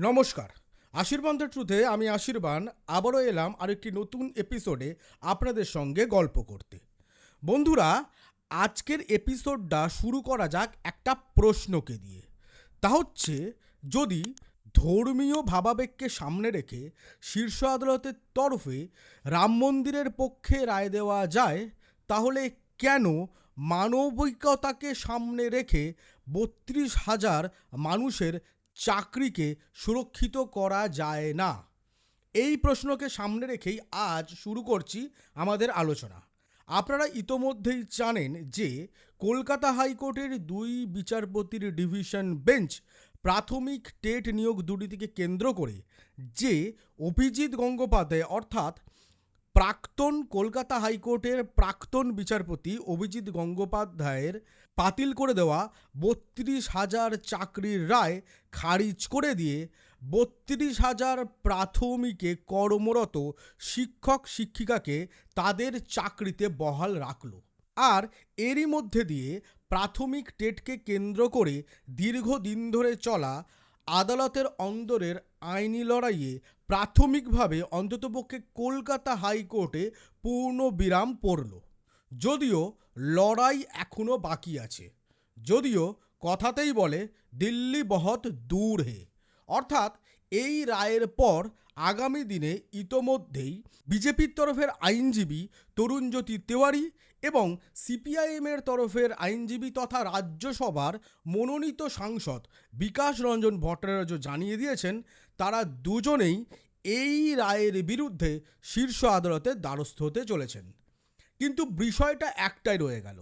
নমস্কার। আশীর্বাদ ট্রুথে আমি আশীর্বাণ আবারও এলাম আরেকটি নতুন এপিসোডে আপনাদের সঙ্গে গল্প করতে। বন্ধুরা, আজকের এপিসোডটা শুরু করা যাক একটা প্রশ্নকে দিয়ে। তা হচ্ছে, যদি ধর্মীয় ভাবাবেগকে সামনে রেখে শীর্ষ আদালতের তরফে রাম মন্দিরের পক্ষে রায় দেওয়া যায়, তাহলে কেন মানবিকতাকে সামনে রেখে বত্রিশ হাজার মানুষের চাকরিকে সুরক্ষিত করা যায় না? এই প্রশ্নকে সামনে রেখেই আজ শুরু করছি আমাদের আলোচনা। আপনারা ইতোমধ্যেই জানেন যে কলকাতা হাইকোর্টের দুই বিচারপতির ডিভিশন বেঞ্চ প্রাথমিক টেট নিয়োগ দুর্নীতিকে কেন্দ্র করে যে অভিজিৎ গঙ্গোপাধ্যায় অর্থাৎ প্রাক্তন কলকাতা হাইকোর্টের প্রাক্তন বিচারপতি অভিজিৎ গঙ্গোপাধ্যায়ের বাতিল করে দেওয়া বত্রিশ হাজার চাকরির রায় খারিজ করে দিয়ে বত্রিশ হাজার প্রাথমিকে কর্মরত শিক্ষক শিক্ষিকাকে তাদের চাকরিতে বহাল রাখল। আর এরই মধ্যে দিয়ে প্রাথমিক টেটকে কেন্দ্র করে দীর্ঘদিন ধরে চলা আদালতের অন্দরের আইনি লড়াইয়ে প্রাথমিকভাবে অন্ততপক্ষে কলকাতা হাইকোর্টে পূর্ণ বিরাম পড়ল। যদিও লড়াই এখনও বাকি আছে। যদিও কথাতেই বলে, দিল্লি বহুত দূর হে। অর্থাৎ এই রায়ের পর আগামী দিনে ইতোমধ্যেই বিজেপির তরফের আইনজীবী তরুণজ্যোতি তেওয়ারি এবং সিপিআইএমের তরফের আইনজীবী তথা রাজ্যসভার মনোনীত সাংসদ বিকাশ রঞ্জন ভট্টাচার্য জানিয়ে দিয়েছেন, তারা দুজনেই এই রায়ের বিরুদ্ধে শীর্ষ আদালতের দ্বারস্থ হতে চলেছেন। কিন্তু বিষয়টা একটাই রয়ে গেল,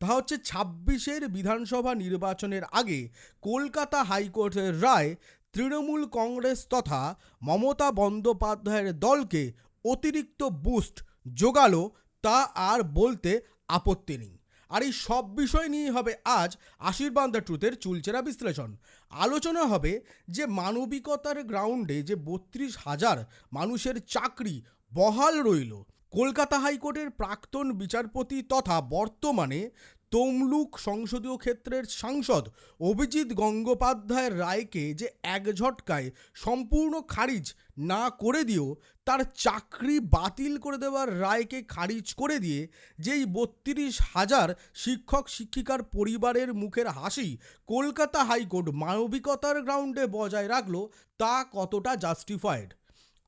তা হচ্ছে ছাব্বিশের বিধানসভা নির্বাচনের আগে কলকাতা হাইকোর্টের রায় তৃণমূল কংগ্রেস তথা মমতা বন্দ্যোপাধ্যায়ের দলকে অতিরিক্ত বুস্ট যোগালো তা আর বলতে আপত্তি নেই। আর এই সব বিষয় নিয়েই হবে আজ আশীর্বাদ দ্য ট্রুথের চুলচেরা বিশ্লেষণ। আলোচনা হবে যে মানবিকতার গ্রাউন্ডে যে বত্রিশ হাজার মানুষের চাকরি বহাল রইল, কলকাতা হাইকোর্টের প্রাক্তন বিচারপতি তথা বর্তমানে তমলুক সংসদীয় ক্ষেত্রের সাংসদ অভিজিৎ গঙ্গোপাধ্যায়ের রায়কে যে এক ঝটকায় সম্পূর্ণ খারিজ না করে দিয়েও তার চাকরি বাতিল করে দেওয়ার রায়কে খারিজ করে দিয়ে যেই বত্রিশ হাজার শিক্ষক শিক্ষিকার পরিবারের মুখের হাসি কলকাতা হাইকোর্ট মানবিকতার গ্রাউন্ডে বজায় রাখল, তা কতটা জাস্টিফাইড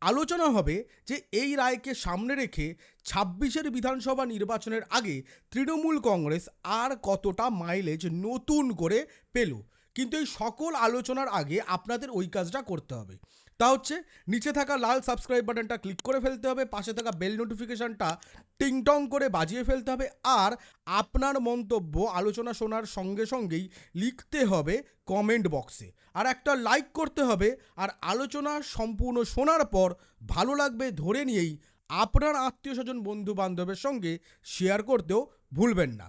আলোচনা হবে যে এই রায়কে সামনে রেখে ছাব্বিশের বিধানসভা নির্বাচনের আগে তৃণমূল কংগ্রেস আর কতটা মাইলেজ নতুন করে পেল। কিন্তু এই সকল আলোচনার আগে আপনাদের ওই কাজটা করতে হবে। তা হচ্ছে, নিচে থাকা লাল সাবস্ক্রাইব বাটনটা ক্লিক করে ফেলতে হবে, পাশে থাকা বেল নোটিফিকেশনটা টিংটং করে বাজিয়ে ফেলতে হবে, আর আপনার মন্তব্য, আলোচনা শোনার সঙ্গে সঙ্গেই লিখতে হবে কমেন্ট বক্সে আর একটা লাইক করতে হবে, আর আলোচনা সম্পূর্ণ শোনার পর ভালো লাগবে ধরে নিয়েই আপনার আত্মীয় স্বজন বন্ধু বান্ধবের সঙ্গে শেয়ার করতেও ভুলবেন না।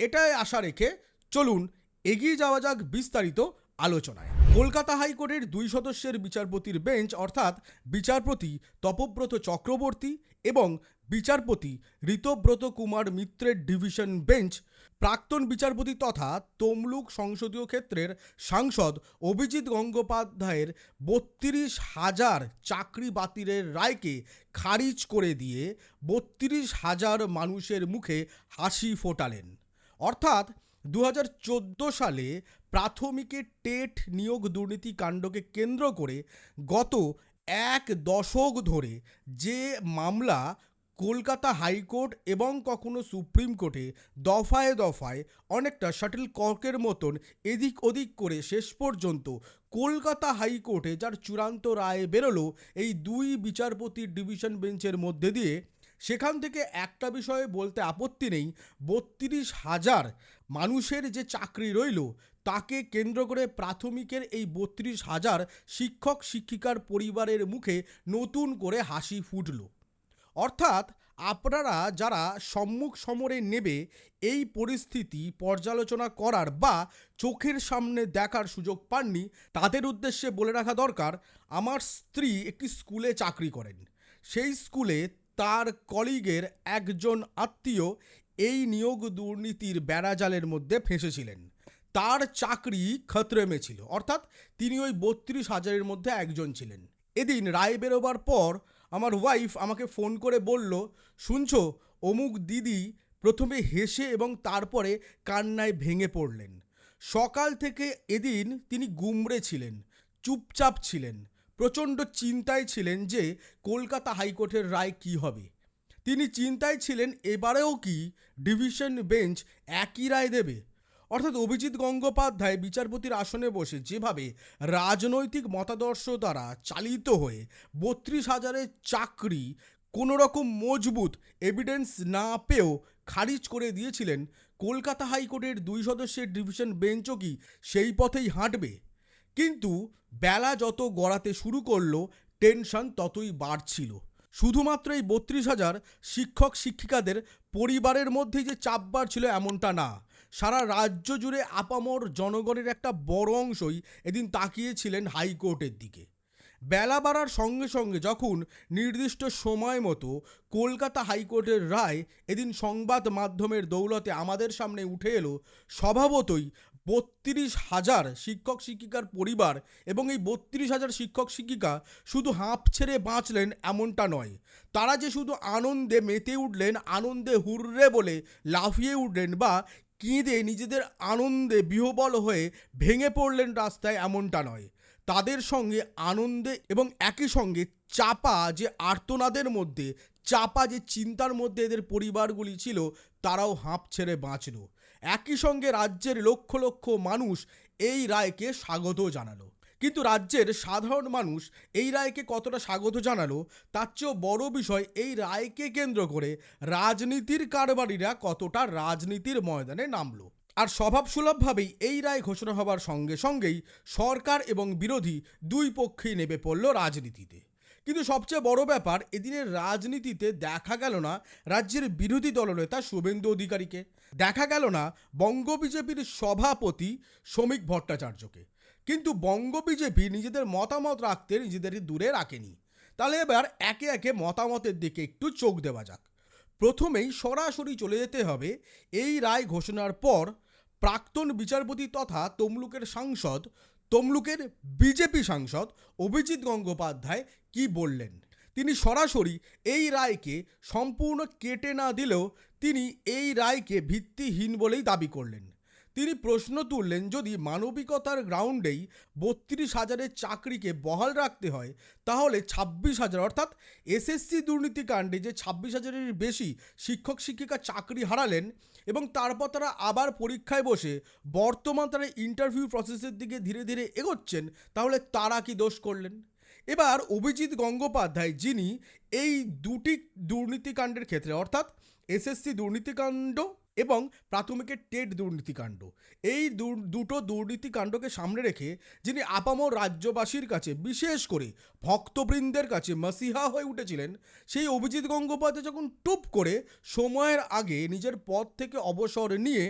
এটাই আশা রেখে চলুন, এগিয়ে যাওয়া যাক বিস্তারিত আলোচনায়। কলকাতা হাইকোর্টের দুই সদস্যের বিচারপতির বেঞ্চ অর্থাৎ বিচারপতি তপব্রত চক্রবর্তী এবং বিচারপতি ঋতব্রত কুমার মিত্রের ডিভিশন বেঞ্চ, প্রাক্তন বিচারপতি তথা তমলুক সংসদীয় ক্ষেত্রের সাংসদ অভিজিৎ গঙ্গোপাধ্যায়ের বত্রিশ হাজার চাকরি বাতিলের রায়কে খারিজ করে দিয়ে বত্রিশ হাজার মানুষের মুখে হাসি ফোটালেন। অর্থাৎ দু হাজার চোদ্দ সালে প্রাথমিকে টেট নিয়োগ দুর্নীতি কাণ্ডকে কেন্দ্র করে গত এক দশক ধরে যে মামলা কলকাতা হাইকোর্ট এবং কখনো সুপ্রিম কোর্টে দফায় দফায় অনেকটা শাটল কর্কের মতন এদিক ওদিক করে শেষ পর্যন্ত কলকাতা হাইকোর্টে যার চূড়ান্ত রায় বেরোলো এই দুই বিচারপতির ডিভিশন বেঞ্চের মধ্যে দিয়ে সেখান থেকে একটা বিষয়ে বলতে আপত্তি নেই। বত্রিশ হাজার মানুষের যে চাকরি রইল, তাকে কেন্দ্র করে প্রাথমিকের এই বত্রিশ হাজার শিক্ষক, শিক্ষিকার পরিবারের মুখে নতুন করে হাসি ফুটল। অর্থাৎ আপনারা যারা সম্মুখ সমরে নেবে, এই পরিস্থিতি পর্যালোচনা করার বা চোখের সামনে দেখার সুযোগ পাননি, তাদের উদ্দেশ্যে বলে রাখা দরকার, আমার স্ত্রী একটি স্কুলে চাকরি করেন। সেই স্কুলে তার কলিগের একজন আত্মীয় এই নিয়োগ দুর্নীতির বেড়াজালের মধ্যে ফেঁসেছিলেন। তার চাকরি খতরেমে ছিল, অর্থাৎ তিনি ওই বত্রিশ হাজারের মধ্যে একজন ছিলেন। এদিন রায় বেরোবার পর আমার ওয়াইফ আমাকে ফোন করে বলল, শুনছ, অমুক দিদি প্রথমে হেসে এবং তারপরে কান্নায় ভেঙে পড়লেন। সকাল থেকে এদিন তিনি গুমড়ে ছিলেন, চুপচাপ ছিলেন। প্রচণ্ড চিন্তায় ছিলেন যে কলকাতা হাইকোর্টের রায় কী হবে। তিনি চিন্তায় ছিলেন এবারেও কি ডিভিশন বেঞ্চ একই রায় দেবে। অর্থাৎ অভিজিৎ গঙ্গোপাধ্যায় বিচারপতির আসনে বসে যেভাবে রাজনৈতিক মতাদর্শ দ্বারা চালিত হয়ে বত্রিশ হাজারের চাকরি কোনো রকম মজবুত এভিডেন্স না পেয়েও খারিজ করে দিয়েছিলেন, কলকাতা হাইকোর্টের দুই সদস্যের ডিভিশন বেঞ্চও কি সেই পথেই হাঁটবে? কিন্তু বেলা যত গড়াতে শুরু করল টেনশন ততই বাড়ছিল। শুধুমাত্র এই বত্রিশ হাজার শিক্ষক, শিক্ষিকাদের পরিবারের মধ্যেই যে চাপ বাড়ছিল এমনটা না। সারা রাজ্য জুড়ে আপামর জনগণের একটা বড় অংশই এদিন তাকিয়েছিলেন হাইকোর্টের দিকে। বেলা বাড়ার সঙ্গে সঙ্গে যখন নির্দিষ্ট সময় মতো কলকাতা হাইকোর্টের রায় এদিন সংবাদ মাধ্যমের দৌলতে আমাদের সামনে উঠে এলো, স্বভাবতই বত্রিশ হাজার শিক্ষক, শিক্ষিকার পরিবার এবং এই বত্রিশ হাজার শিক্ষক, শিক্ষিকা শুধু হাঁপ ছেড়ে বাঁচলেন এমনটা নয়। তারা যে শুধু আনন্দে মেতে উঠলেন, আনন্দে হুররে বলে লাফিয়ে উঠলেন বা কেঁদে নিজেদের আনন্দে বিহবল হয়ে ভেঙে পড়লেন রাস্তায় এমনটা নয়। তাদের সঙ্গে আনন্দে এবং একই সঙ্গে চাপা যে আর্তনাদের মধ্যে, চাপা যে চিন্তার মধ্যে এদের পরিবারগুলি ছিল, তারাও হাঁপ ছেড়ে বাঁচল। একই সঙ্গে রাজ্যের লক্ষ লক্ষ মানুষ এই রায়কে স্বাগত জানালো। কিন্তু রাজ্যের সাধারণ মানুষ এই রায়কে কতটা স্বাগত জানালো, তার চেয়েও বড় বিষয় এই রায়কে কেন্দ্র করে রাজনীতির কারবারিরা কতটা রাজনীতির ময়দানে নামলো। আর স্বভাবসুলভভাবেই এই রায় ঘোষণা হবার সঙ্গে সঙ্গেই সরকার এবং বিরোধী দুই পক্ষেই নেমে পড়ল রাজনীতিতে। কিন্তু সবচেয়ে বড় ব্যাপার, এদিনের রাজনীতিতে দেখা গেল না রাজ্যের বিরোধী দলনেতা শুভেন্দু অধিকারীকে। দেখা গেল না বঙ্গ বিজেপির সভাপতি শ্রমিক ভট্টাচার্যকে। কিন্তু বঙ্গ বিজেপি নিজেদের মতামত রাখতে নিজেদের দূরে রাখেনি। তাহলে এবার একে একে মতামতের দিকে একটু চোখ দেওয়া যাক। প্রথমেই সরাসরি চলে যেতে হবে এই রায় ঘোষণার পর প্রাক্তন বিচারপতি তথা তমলুকের সাংসদ তমলুকের বিজেপি সাংসদ অভিজিৎ গঙ্গোপাধ্যায় কি বললেন? তিনি সরাসরি এই রায়কে সম্পূর্ণ কেটে না দিলেও তিনি এই রায়কে ভিত্তিহীন বলেই দাবি করলেন। তিনি প্রশ্ন তুললেন, যদি মানবিকতার গ্রাউন্ডেই বত্রিশ হাজারের চাকরিকে বহাল রাখতে হয়, তাহলে ছাব্বিশ হাজার অর্থাৎ এসএসসি দুর্নীতিকাণ্ডে যে ছাব্বিশ হাজারের বেশি শিক্ষক শিক্ষিকা চাকরি হারালেন এবং তারপর তারা আবার পরীক্ষায় বসে বর্তমান তারা ইন্টারভিউ প্রসেসের দিকে ধীরে ধীরে এগোচ্ছেন, তাহলে তারা কি দোষ করলেন? এবার অভিজিৎ গঙ্গোপাধ্যায় যিনি এই দুটি দুর্নীতিকাণ্ডের ক্ষেত্রে অর্থাৎ এসএসসি দুর্নীতিকাণ্ড এবং প্রাথমিকের টেট দুর্নীতিকাণ্ড। এই দুটো দুর্নীতিকাণ্ডকে সামনে রেখে যিনি আপামর রাজ্যবাসীর কাছে, বিশেষ করে ভক্তবৃন্দের কাছে মাসিহা হয়ে উঠেছিলেন, সেই অভিজিৎ গঙ্গোপাধ্যায় যখন টুপ করে সময়ের আগে নিজের পদ থেকে অবসর নিয়ে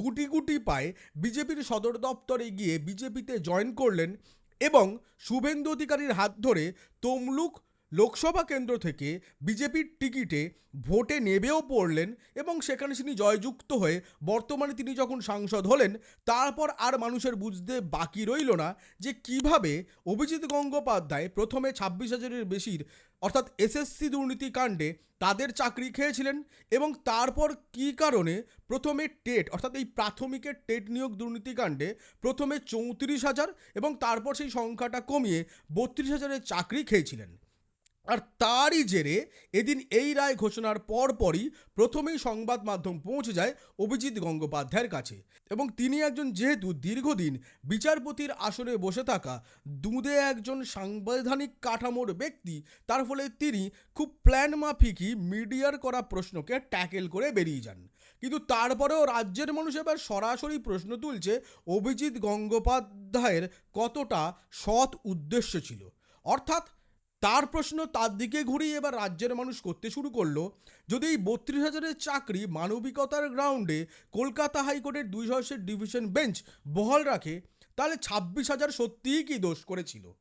গুটি গুটি পায়ে বিজেপির সদর দপ্তরে গিয়ে বিজেপিতে জয়েন করলেন এবং শুভেন্দু অধিকারীর হাত ধরে তমলুক লোকসভা কেন্দ্র থেকে বিজেপির টিকিটে ভোটে নেবেও পড়লেন এবং সেখানে তিনি জয়যুক্ত হয়ে বর্তমানে তিনি যখন সাংসদ হলেন, তারপর আর মানুষের বুঝতে বাকি রইল না যে কীভাবে অভিজিৎ গঙ্গোপাধ্যায় প্রথমে ছাব্বিশ হাজারের বেশির, অর্থাৎ এসএসসি দুর্নীতি কাণ্ডে তাদের চাকরি খেয়েছিলেন এবং তারপর কী কারণে প্রথমে টেট, অর্থাৎ এই প্রাথমিকের টেট নিয়োগ দুর্নীতিকাণ্ডে প্রথমে চৌত্রিশ হাজার এবং তারপর সেই সংখ্যাটা কমিয়ে বত্রিশ হাজারের চাকরি খেয়েছিলেন। আর তারই জেরে এদিন এই রায় ঘোষণার পরপরই প্রথমেই সংবাদ মাধ্যম পৌঁছে যায় অভিজিৎ গঙ্গোপাধ্যায়ের কাছে এবং তিনি একজন যেহেতু দীর্ঘদিন বিচারপতির আসনে বসে থাকা দুধে একজন সাংবিধানিক কাঠামোর ব্যক্তি, তার ফলে তিনি খুব প্ল্যান মাফিকই মিডিয়ার করা প্রশ্নকে ট্যাকেল করে বেরিয়ে যান। কিন্তু তারপরেও রাজ্যের মানুষ এবার সরাসরি প্রশ্ন তুলছে অভিজিৎ গঙ্গোপাধ্যায়ের কতটা সৎ উদ্দেশ্য ছিল। অর্থাৎ তার প্রশ্ন তার দিকে ঘুরিয়ে এবার রাজ্যের মানুষ করতে শুরু করল। যদি এই বত্রিশ হাজারের চাকরি মানবিকতার গ্রাউন্ডে কলকাতা হাইকোর্টের দুই সদস্যের ডিভিশন বেঞ্চ বহাল রাখে, তাহলে ছাব্বিশ হাজার সত্যিই কি দোষ করেছিল?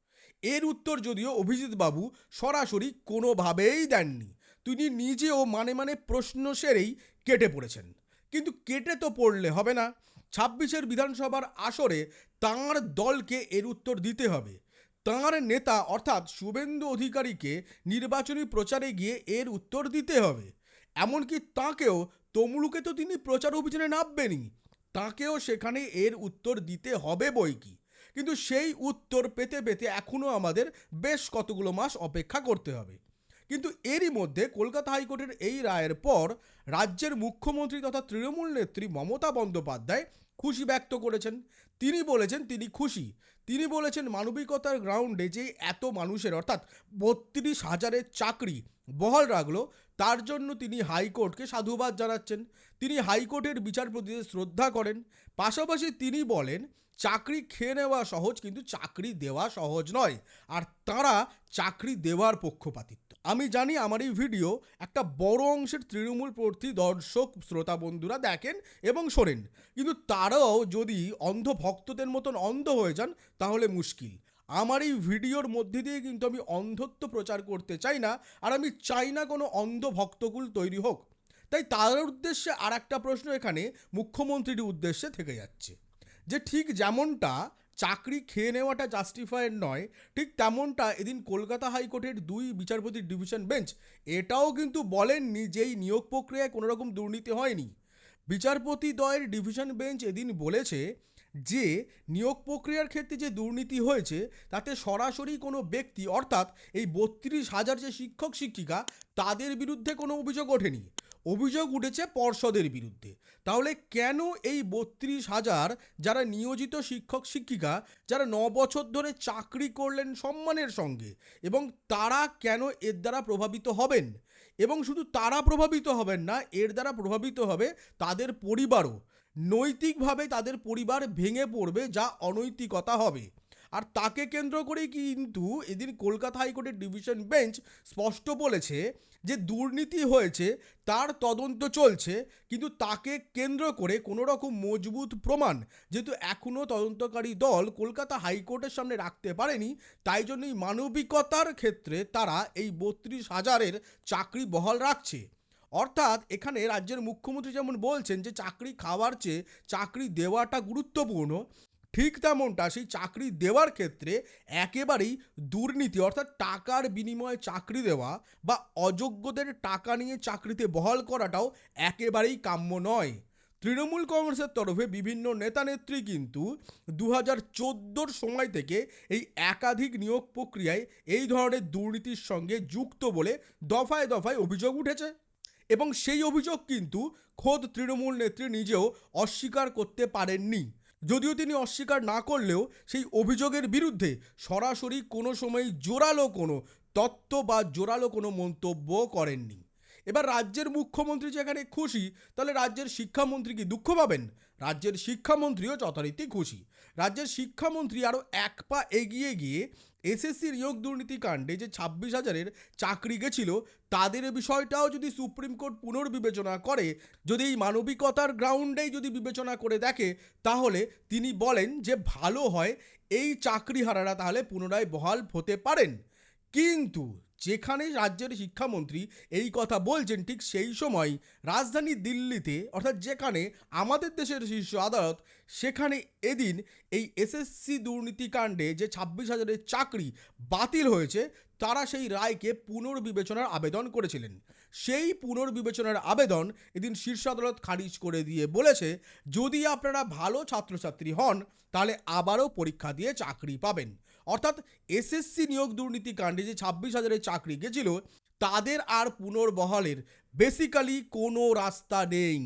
এর উত্তর যদিও অভিজিৎ বাবু সরাসরি কোনোভাবেই দেননি। তিনি নিজেও মানে মানে প্রশ্ন সেরেই কেটে পড়েছেন। কিন্তু কেটে তো পড়লে হবে না। ছাব্বিশের বিধানসভার আসরে তাঁর দলকে এর উত্তর দিতে হবে। তাঁর নেতা অর্থাৎ শুভেন্দু অধিকারীকে নির্বাচনী প্রচারে গিয়ে এর উত্তর দিতে হবে। এমনকি তাঁকেও তমলুকে তো তিনি প্রচার অভিযানে নামবেনই। তাঁকেও সেখানে এর উত্তর দিতে হবে বই কি? কিন্তু সেই উত্তর পেতে পেতে এখনও আমাদের বেশ কতগুলো মাস অপেক্ষা করতে হবে। কিন্তু এরই মধ্যে কলকাতা হাইকোর্টের এই রায়ের পর রাজ্যের মুখ্যমন্ত্রী তথা তৃণমূল নেত্রী মমতা বন্দ্যোপাধ্যায় খুশি ব্যক্ত করেছেন। তিনি বলেছেন তিনি খুশি। তিনি বলেছেন মানবিকতার গ্রাউন্ডে যে এত মানুষের অর্থাৎ বত্রিশ হাজারের চাকরি বহাল রাখল, তার জন্য তিনি হাইকোর্টকে সাধুবাদ জানাচ্ছেন। তিনি হাইকোর্টের বিচারপতিদের শ্রদ্ধা করেন। পাশাপাশি তিনি বলেন, চাকরি খেয়ে নেওয়া সহজ, কিন্তু চাকরি দেওয়া সহজ নয়। আর তারা চাকরি দেওয়ার পক্ষপাতিত্ব। আমি জানি আমার এই ভিডিও একটা বড় অংশের তৃণমূল প্রার্থী, দর্শক, শ্রোতা বন্ধুরা দেখেন এবং শোনেন। কিন্তু তারাও যদি অন্ধ ভক্তদের মতন অন্ধ হয়ে যান, তাহলে মুশকিল। আমার এই ভিডিওর মধ্যে দিয়ে কিন্তু আমি অন্ধত্ব প্রচার করতে চাই না, আর আমি চাই না কোনো অন্ধ ভক্তকুল তৈরি হোক। তাই তার উদ্দেশ্যে আর একটা প্রশ্ন এখানে মুখ্যমন্ত্রীর উদ্দেশ্যে থেকে যাচ্ছে। যে ঠিক যেমনটা চাকরি খেয়ে নেওয়াটা জাস্টিফায়েড নয়, ঠিক তেমনটা এদিন কলকাতা হাইকোর্টের দুই বিচারপতির ডিভিশন বেঞ্চ এটাও কিন্তু বলেননি যে এই নিয়োগ প্রক্রিয়ায় কোনোরকম দুর্নীতি হয়নি। বিচারপতি দ্বয়ের ডিভিশন বেঞ্চ এদিন বলেছে যে নিয়োগ প্রক্রিয়ার ক্ষেত্রে যে দুর্নীতি হয়েছে, তাতে সরাসরি কোনো ব্যক্তি, অর্থাৎ এই বত্রিশ হাজার যে শিক্ষক, শিক্ষিকা, তাদের বিরুদ্ধে কোনো অভিযোগ ওঠেনি। অভিযোগ উঠেছে পর্ষদের বিরুদ্ধে। তাহলে কেন এই বত্রিশ হাজার যারা নিয়োজিত শিক্ষক, শিক্ষিকা, যারা ন বছর ধরে চাকরি করলেন সম্মানের সঙ্গে, এবং তারা কেন এর দ্বারা প্রভাবিত হবেন? এবং শুধু তারা প্রভাবিত হবেন না, এর দ্বারা প্রভাবিত হবে তাদের পরিবারও। নৈতিকভাবে তাদের পরিবার ভেঙে পড়বে যা অনৈতিকতা হবে। আর তাকে কেন্দ্র করেই কিন্তু এদিন কলকাতা হাইকোর্টের ডিভিশন বেঞ্চ স্পষ্ট বলেছে যে দুর্নীতি হয়েছে, তার তদন্ত চলছে, কিন্তু তাকে কেন্দ্র করে কোনো রকম মজবুত প্রমাণ যেহেতু এখনও তদন্তকারী দল কলকাতা হাইকোর্টের সামনে রাখতে পারেনি, তাই জন্যই মানবিকতার ক্ষেত্রে তারা এই বত্রিশ হাজারের চাকরি বহাল রাখছে। অর্থাৎ এখানে রাজ্যের মুখ্যমন্ত্রী যেমন বলছেন যে চাকরি খাওয়ার চেয়ে চাকরি দেওয়াটা গুরুত্বপূর্ণ, ঠিক তেমনটা সেই চাকরি দেওয়ার ক্ষেত্রে একেবারেই দুর্নীতি অর্থাৎ টাকার বিনিময়ে চাকরি দেওয়া বা অযোগ্যদের টাকা নিয়ে চাকরিতে বহাল করাটাও একেবারেই কাম্য নয়। তৃণমূল কংগ্রেসের তরফে বিভিন্ন নেতানেত্রী কিন্তু দু হাজার চোদ্দোর সময় থেকে এই একাধিক নিয়োগ প্রক্রিয়ায় এই ধরনের দুর্নীতির সঙ্গে যুক্ত বলে দফায় দফায় অভিযোগ উঠেছে। এবং সেই অভিযোগ কিন্তু খোদ তৃণমূল নেত্রী নিজেও অস্বীকার করতে পারেননি। যদিও তিনি অস্বীকার না করলেও সেই অভিযোগের বিরুদ্ধে সরাসরি কোনো সময় জোরালো কোনো তত্ত্ব বা জোরালো কোনো মন্তব্য করেননি। এবার রাজ্যের মুখ্যমন্ত্রী যেখানে খুশি, তাহলে রাজ্যের শিক্ষামন্ত্রী কি দুঃখ পাবেন? রাজ্যের শিক্ষামন্ত্রীও যথারীতি খুশি। রাজ্যের শিক্ষামন্ত্রী আরও এক পা এগিয়ে গিয়ে এসএসসি নিয়োগ দুর্নীতি কাণ্ডে যে ছাব্বিশ হাজারের চাকরি গেছিল, তাদের বিষয়টাও যদি সুপ্রিম কোর্ট পুনর্বিবেচনা করে, যদি এই মানবিকতার গ্রাউন্ডেই যদি বিবেচনা করে দেখে, তাহলে তিনি বলেন যে ভালো হয় এই চাকরিহারারা তাহলে পুনরায় বহাল হতে পারেন। কিন্তু যেখানে রাজ্যের শিক্ষামন্ত্রী এই কথা বলছেন ঠিক সেই সময় রাজধানী দিল্লিতে, অর্থাৎ যেখানে আমাদের দেশের শীর্ষ আদালত, সেখানে এদিন এই এসএসসি দুর্নীতিকাণ্ডে যে ছাব্বিশ হাজারের চাকরি বাতিল হয়েছে, তারা সেই রায়কে পুনর্বিবেচনার আবেদন করেছিলেন। সেই পুনর্বিবেচনার আবেদন এদিন শীর্ষ আদালত খারিজ করে দিয়ে বলেছে, যদি আপনারা ভালো ছাত্রছাত্রী হন, তাহলে আবারও পরীক্ষা দিয়ে চাকরি পাবেন। অর্থাৎ এসএসসি নিয়োগ দুর্নীতি কাণ্ডে যে ছাব্বিশ হাজারের চাকরি গেছিল, তাদের আর পুনর্বহালের বেসিক্যালি কোনো রাস্তা নেই।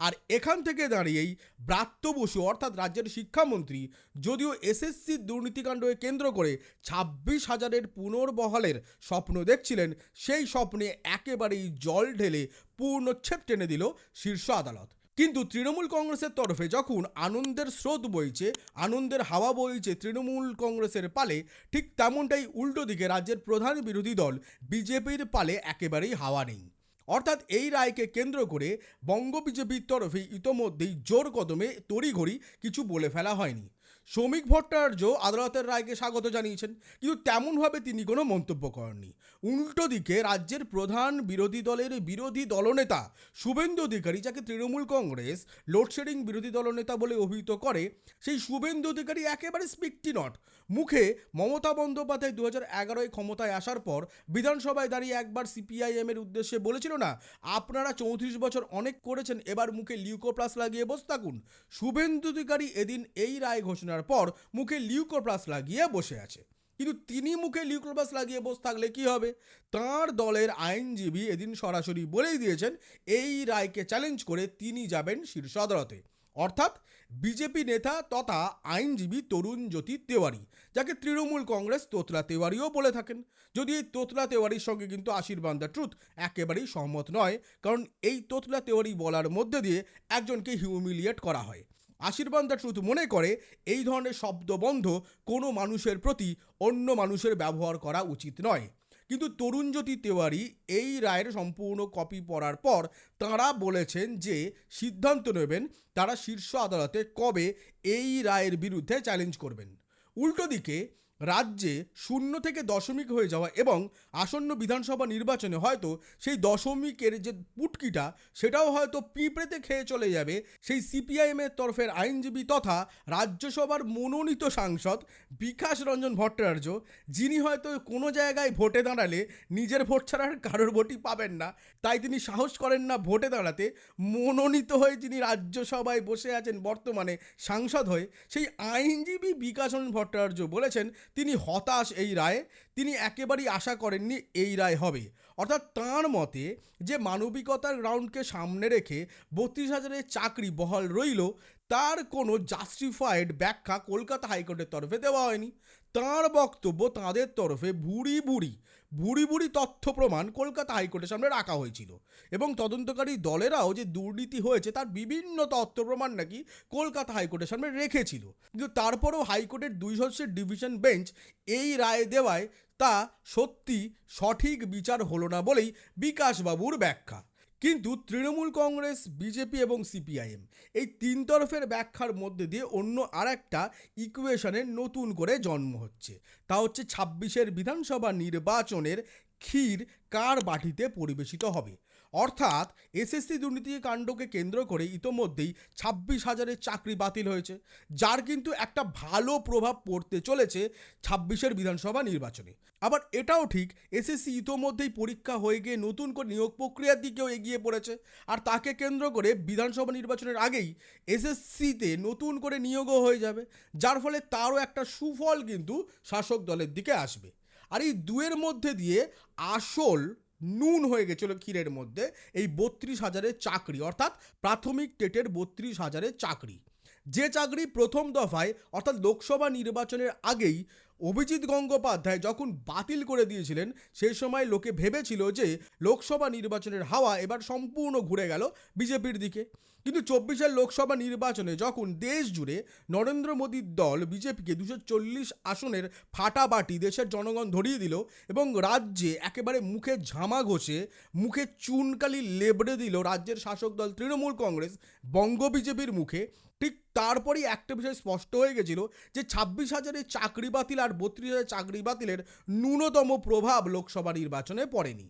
আর এখান থেকে দাঁড়িয়েই ব্রাত্য বসু, অর্থাৎ রাজ্যের শিক্ষামন্ত্রী, যদিও এসএসসি দুর্নীতিকাণ্ডকে কেন্দ্র করে ছাব্বিশ হাজারের পুনর্বহালের স্বপ্ন দেখছিলেন, সেই স্বপ্নে একেবারেই জল ঢেলে পূর্ণচ্ছেদ টেনে দিল শীর্ষ আদালত। কিন্তু তৃণমূল কংগ্রেসের তরফে যখন আনন্দের স্রোত বইছে, আনন্দের হাওয়া বইছে তৃণমূল কংগ্রেসের পালে, ঠিক তেমনটাই উল্টো দিকে রাজ্যের প্রধান বিরোধী দল বিজেপির পালে একেবারেই হাওয়া নেই। অর্থাৎ এই রায়কে কেন্দ্র করে বঙ্গ বিজেপির তরফে ইতোমধ্যেই জোর কদমে তড়িঘড়ি কিছু বলে ফেলা হয়নি। শ্রমিক ভট্টাচার্য আদালতের রায়কে স্বাগত জানিয়েছেন, কিন্তু তেমনভাবে তিনি কোনো মন্তব্য করেননি। উল্টো দিকে রাজ্যের প্রধান বিরোধী দলের বিরোধী দলনেতা শুভেন্দু অধিকারী, যাকে তৃণমূল কংগ্রেস লোডশেডিং বিরোধী দলনেতা বলে অভিহিত করে, সেই শুভেন্দু অধিকারী একেবারে স্পিকটি নট। মুখে মমতা বন্দ্যোপাধ্যায় দু হাজার এগারোয় ক্ষমতায় আসার পর বিধানসভায় দাঁড়িয়ে একবার সিপিআইএম এর উদ্দেশ্যে বলেছিল, না, আপনারা চৌত্রিশ বছর অনেক করেছেন, এবার মুখে লিউকোপ্লাস লাগিয়ে বসে থাকুন। শুভেন্দু অধিকারী এদিন এই রায় ঘোষণার পর মুখে লিউকোপ্লাস লাগিয়ে বসে আছে। কিন্তু তিনি মুখে লিউকোপ্লাস লাগিয়ে বসে থাকলে কি হবে? তার দলের আইনজীবী এদিন সরাসরি বলেই দিয়েছেন, এই রায়কে চ্যালেঞ্জ করে তিনি যাবেন শীর্ষ আদালতে। অর্থাৎ বিজেপি নেতা তথা আইনজীবী তরুণ জ্যোতি তেওয়ারি, যাকে তৃণমূল কংগ্রেস তোতলা তেওয়ারিও বলে থাকেন। যদি এই তোতলা তেওয়ারির সঙ্গে কিন্তু আশীর্বাদ দ্য ট্রুথ একেবারেই সহমত নয়, কারণ এই তোতলা তেওয়ারি বলার মধ্যে দিয়ে একজনকে হিউমিলিয়েট করা হয়। আশীর্বাদ ট্রুথ মনে করে, এই ধরনের শব্দবন্ধ কোনো মানুষের প্রতি অন্য মানুষের ব্যবহার করা উচিত নয়। কিন্তু তরুণজ্যোতি তেওয়ারি এই রায়ের সম্পূর্ণ কপি পড়ার পর তাঁরা বলেছেন যে, সিদ্ধান্ত নেবেন তারা শীর্ষ আদালতে কবে এই রায়ের বিরুদ্ধে চ্যালেঞ্জ করবেন। উল্টো দিকে রাজ্যে শূন্য থেকে দশমিক হয়ে যাওয়া এবং আসন্ন বিধানসভা নির্বাচনে হয়তো সেই দশমিকের যে পুটকিটা, সেটাও হয়তো পিঁপড়েতে খেয়ে চলে যাবে সেই সিপিআইএমের তরফের আইনজীবী তথা রাজ্যসভার মনোনীত সাংসদ বিকাশ রঞ্জন ভট্টাচার্য, যিনি হয়তো কোনো জায়গায় ভোটে দাঁড়ালে নিজের ভোট ছাড়ার কারোর ভোটই পাবেন না। তাই তিনি সাহস করেন না ভোটে দাঁড়াতে। মনোনীত হয়ে যিনি রাজ্যসভায় বসে আছেন বর্তমানে সাংসদ হয়ে, সেই আইনজীবী বিকাশ রঞ্জন ভট্টাচার্য বলেছেন তিনি হতাশ এই রায়ে, তিনি একেবারেই আশা করেননি এই রায় হবে। অর্থাৎ তাঁর মতে, যে মানবিকতার গ্রাউন্ডকে সামনে রেখে বত্রিশ হাজারের চাকরি বহাল রইল, তার কোনো জাস্টিফাইড ব্যাখ্যা কলকাতা হাইকোর্টের তরফে দেওয়া হয়নি। তাঁর বক্তব্য তাঁদের তরফে ভুড়ি ভুড়ি ভুড়ি ভুড়ি তথ্য প্রমাণ কলকাতা হাইকোর্টের সামনে রাখা হয়েছিল এবং তদন্তকারী দলেরাও যে দুর্নীতি হয়েছে তার বিভিন্ন তথ্য প্রমাণ নাকি কলকাতা হাইকোর্টের সামনে রেখেছিল। কিন্তু তারপরেও হাইকোর্টের দুই সদস্যের ডিভিশন বেঞ্চ এই রায় দেওয়ায় তা সত্যি সঠিক বিচার হলো না বলেই বিকাশবাবুর ব্যাখ্যা। কিন্তু তৃণমূল কংগ্রেস, বিজেপি এবং সিপিআইএম এই তিন তরফের ব্যাখ্যার মধ্যে দিয়ে অন্য আর একটা ইকুয়েশনের নতুন করে জন্ম হচ্ছে। তা হচ্ছে ছাব্বিশের বিধানসভা নির্বাচনের ক্ষীর কার বাটিতে পরিবেশিত হবে? অর্থাৎ এসএসসি দুর্নীতি কাণ্ডকে কেন্দ্র করে ইতোমধ্যেই ছাব্বিশ হাজারের চাকরি বাতিল হয়েছে, যার কিন্তু একটা ভালো প্রভাব পড়তে চলেছে ছাব্বিশের বিধানসভা নির্বাচনে। আবার এটাও ঠিক, এসএসসি ইতোমধ্যেই পরীক্ষা হয়ে গিয়ে নতুন করে নিয়োগ প্রক্রিয়ার দিকেও এগিয়ে পড়েছে, আর তাকে কেন্দ্র করে বিধানসভা নির্বাচনের আগেই এসএসসিতে নতুন করে নিয়োগও হয়ে যাবে, যার ফলে তারও একটা সুফল কিন্তু শাসক দলের দিকে আসবে। আর এই দুয়ের মধ্যে দিয়ে আসল নুন হয়ে গেছিল ক্ষীরের মধ্যে, এই বত্রিশ হাজারের চাকরি, অর্থাৎ প্রাথমিক টেটের বত্রিশ হাজারের চাকরি। যে চাকরি প্রথম দফায়, অর্থাৎ লোকসভা নির্বাচনের আগেই অভিজিৎ গঙ্গোপাধ্যায় যখন বাতিল করে দিয়েছিলেন, সেই সময় লোকে ভেবেছিল যে লোকসভা নির্বাচনের হাওয়া এবার সম্পূর্ণ ঘুরে গেল বিজেপির দিকে। কিন্তু চব্বিশের লোকসভা নির্বাচনে যখন দেশ জুড়ে নরেন্দ্র মোদীর দল বিজেপিকে দুশো চল্লিশ আসনের ফাটাবাটি দেশের জনগণ ধরিয়ে দিল এবং রাজ্যে একেবারে মুখে ঝামা ঘষে, মুখে চুনকালি লেবড়ে দিল রাজ্যের শাসক দল তৃণমূল কংগ্রেস বঙ্গ বিজেপির মুখে। ঠিক তারপরেই একটা বিষয় স্পষ্ট হয়ে গেছিল যে ছাব্বিশ হাজারের চাকরি বাতিল বত্রিশ হাজার চাকরি বাতিলের ন্যূনতম প্রভাব লোকসভা নির্বাচনে পড়েনি।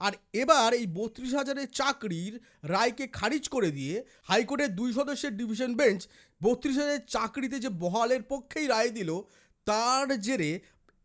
আর এবার এই বত্রিশ হাজারের চাকরির রায়কে খারিজ করে দিয়ে হাইকোর্টের দুই সদস্যের ডিভিশন বেঞ্চ বত্রিশ হাজারের চাকরিতে যে বহালের পক্ষেই রায় দিল, তার জেরে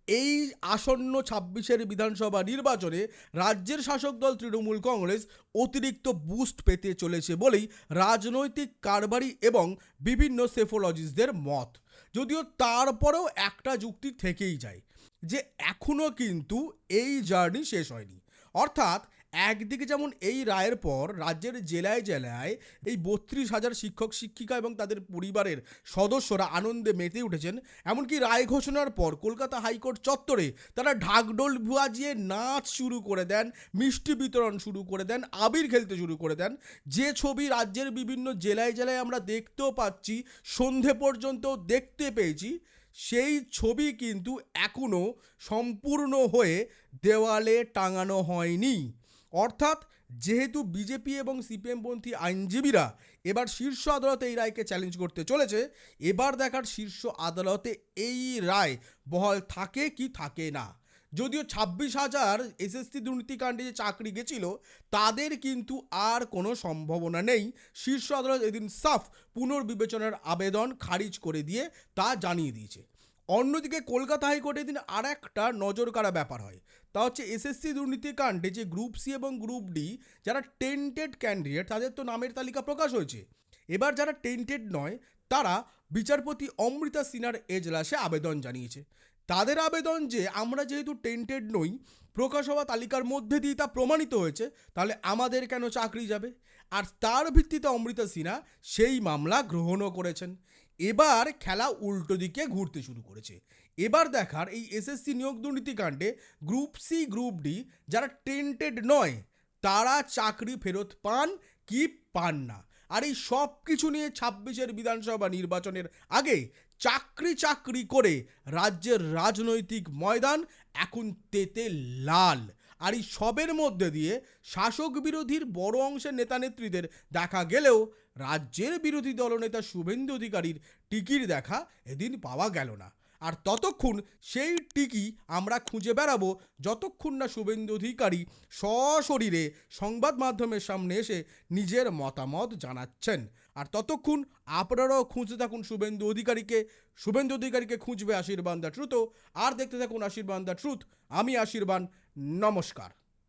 এই আসন্ন ছাব্বিশের বিধানসভা নির্বাচনে রাজ্যের শাসক দল তৃণমূল কংগ্রেস অতিরিক্ত বুস্ট পেতে চলেছে বলেই রাজনৈতিক কারবারি এবং বিভিন্ন সেফোলজিস্টদের মত। যদিও তারপরেও একটা যুক্তি থেকেই যায় যে এখনও কিন্তু এই জার্নি শেষ হয়নি। অর্থাৎ একদিকে যেমন এই রায়ের পর রাজ্যের জেলায় জেলায় এই বত্রিশ হাজার শিক্ষক, শিক্ষিকা এবং তাদের পরিবারের সদস্যরা আনন্দে মেতে উঠেছেন, এমনকি রায় ঘোষণার পর কলকাতা হাইকোর্ট চত্বরে তারা ঢাকডোল বাজিয়ে নাচ শুরু করে দেন, মিষ্টি বিতরণ শুরু করে দেন, আবির খেলতে শুরু করে দেন। যে ছবি রাজ্যের বিভিন্ন জেলায় জেলায় আমরা দেখতেও পাচ্ছি, সন্ধে পর্যন্ত দেখতে পেয়েছি, সেই ছবি কিন্তু এখনও সম্পূর্ণ হয়ে দেওয়ালে টাঙানো হয়নি। অর্থাৎ যেহেতু বিজেপি এবং সিপিএমপন্থী আইনজীবীরা এবার শীর্ষ আদালতে এই রায়কে চ্যালেঞ্জ করতে চলেছে, এবার দেখার শীর্ষ আদালতে এই রায় বহাল থাকে কি থাকে না। যদিও ছাব্বিশ হাজার এসএসসি দুর্নীতিকাণ্ডে যে চাকরি গেছিল, তাদের কিন্তু আর কোনো সম্ভাবনা নেই। শীর্ষ আদালত এদিন সাফ পুনর্বিবেচনার আবেদন খারিজ করে দিয়ে তা জানিয়ে দিয়েছে। অন্যদিকে কলকাতা হাইকোর্টে দিন আর একটা নজর কাড়া ব্যাপার হয়। তা হচ্ছে এসএসসি দুর্নীতিকাণ্ডে যে গ্রুপ সি এবং গ্রুপ ডি, যারা টেন্টেড ক্যান্ডিডেট, তাদের তো নামের তালিকা প্রকাশ হয়েছে। এবার যারা টেন্টেড নয়, তারা বিচারপতি অমৃতা সিনহার এজলাসে আবেদন জানিয়েছে। তাদের আবেদন যে আমরা যেহেতু টেন্টেড নই, প্রকাশ হওয়া তালিকার মধ্যে দিয়ে তা প্রমাণিত হয়েছে, তাহলে আমাদের কেন চাকরি যাবে? আর তার ভিত্তিতে অমৃতা সিনহা সেই মামলা গ্রহণও করেছেন। এবার খেলা উল্টো দিকে ঘুরতে শুরু করেছে। এবার দেখার এই এসএসসি নিয়োগ দুর্নীতিকাণ্ডে গ্রুপ সি গ্রুপ ডি যারা টেন্টেড নয়, তারা চাকরি ফেরত পান কি পান না। আর এই সব কিছু নিয়ে ছাব্বিশের বিধানসভা নির্বাচনের আগে চাকরি চাকরি করে রাজ্যের রাজনৈতিক ময়দান এখন তেতে লাল। আর এই সবের মধ্যে দিয়ে শাসক বিরোধীর বড় অংশের নেতানেত্রীদের দেখা গেলেও রাজ্যের বিরোধী দলনেতা শুভেন্দু অধিকারীর টিকির দেখা এদিন পাওয়া গেল না। আর ততক্ষণ সেই টিকি আমরা খুঁজে বেড়াবো যতক্ষণ না শুভেন্দু অধিকারী সশরীরে সংবাদ মাধ্যমের সামনে এসে নিজের মতামত জানাচ্ছেন। আর ততক্ষণ আপনারাও খুঁজতে থাকুন শুভেন্দু অধিকারীকে। শুভেন্দু অধিকারীকে খুঁজবে আশীর্বাদ দ্য ট্রুথও আর দেখতে থাকুন আশীর্বাদ দ্য ট্রুথ আমি আশীর্বাদ নমস্কার।